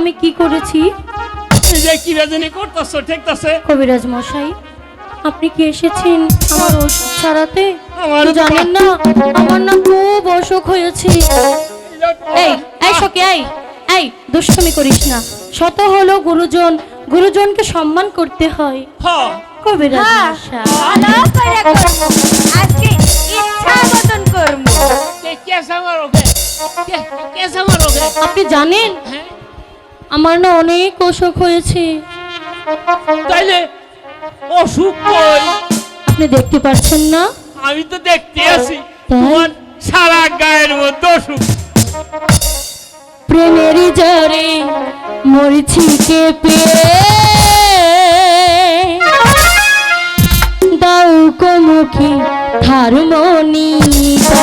আমি কি করেছি? যে কি রাজনী করতেছ ঠেকতেছে? কবিরাজ মশাই আপনি কি এসেছেন আমার ওষুধ ছাড়াতে? তো জানেন না আমার না খুব অসুখ হয়েছে। এই এই সখী এই এই দুষ্টমি করিস না। শত হলো গুরুজন গুরুজনকে সম্মান করতে হয়। হ্যাঁ কবিরাজ হ্যাঁ, মশাই। করে করব। আজকে ইচ্ছা মতন করব। কে কে কেসা মারোগে আপনি জানেন আমার না অনেক অসুখ হয়েছে। তাইলে অসুখ কই? আপনি দেখতে পাচ্ছেন না? আমি তো দেখতে আছি? তোমার সারা গায়ের মধ্যে অসুখ। প্রেমের জরে মরছি কে পেয়ে দাও কমুখী হারমোনিটা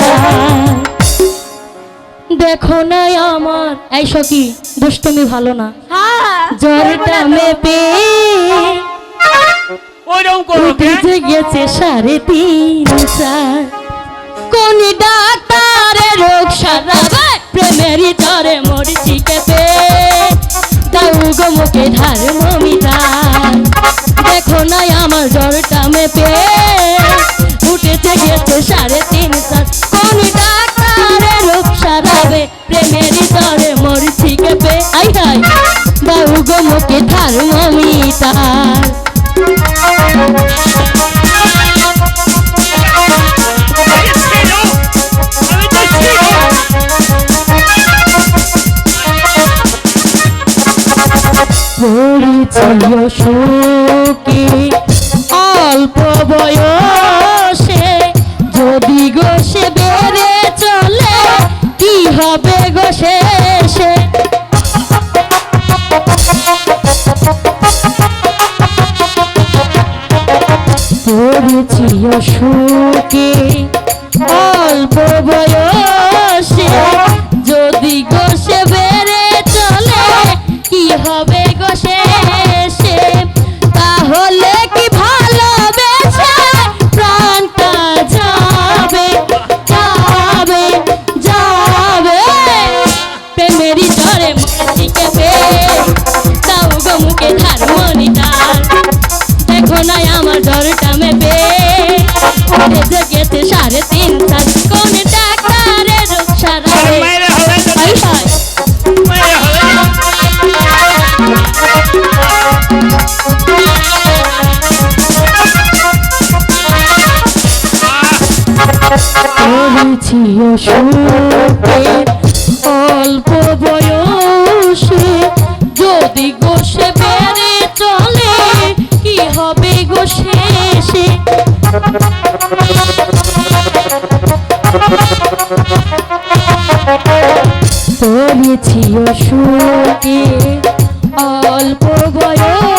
দেখো না আমার। এই সখী দুষ্টমি ভালো না। হ্যাঁ, জ্বরটা মেপে উঠে গেছে সাড়ে তিন চার। কোন ডাক্তারে রোগ সারাবে প্রেমেরই তরে মরছি কেঁপে দাউ গো মুখে ধার মমিটা দেখো না আমার জ্বরটা মেপে। উঠেছে গেছে সাড়ে তিন তো ছিল। পরিচয় শোকে পরিচয় শোকে অল্প বয়সে। যদি গো সে বেড়ে চলে, কি হবে গো শেষে? তাহলে কি ভালোবেসে প্রাণটা যাবে যাবে যাবে? প্রেমেরই জ্বরে মরেছি কেঁপে তো, হাই হাই মায়েরা হবে। করেছি অসুখে অল্প বয়সে যদি গোসে করেছি অসুখে অল্প বয়সে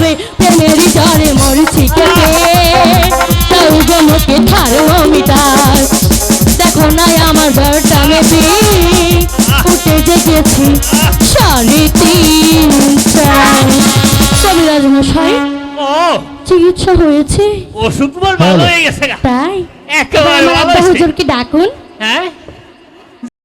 সারাবে প্রেমেরই জ্বরে মরছি কেঁপে তাও গো মুখে থার্মোমিটার দেখো না আমার ঘরটা মেপে। উঠে দেখেছি সাড়ে তিন চার কবিরাজ মশাই চিকিৎসা হয়েছে। ওষুধ ভালো হয়ে গেছে তাই? একেবারে। হুজুরকে ডাকুন। হ্যাঁ?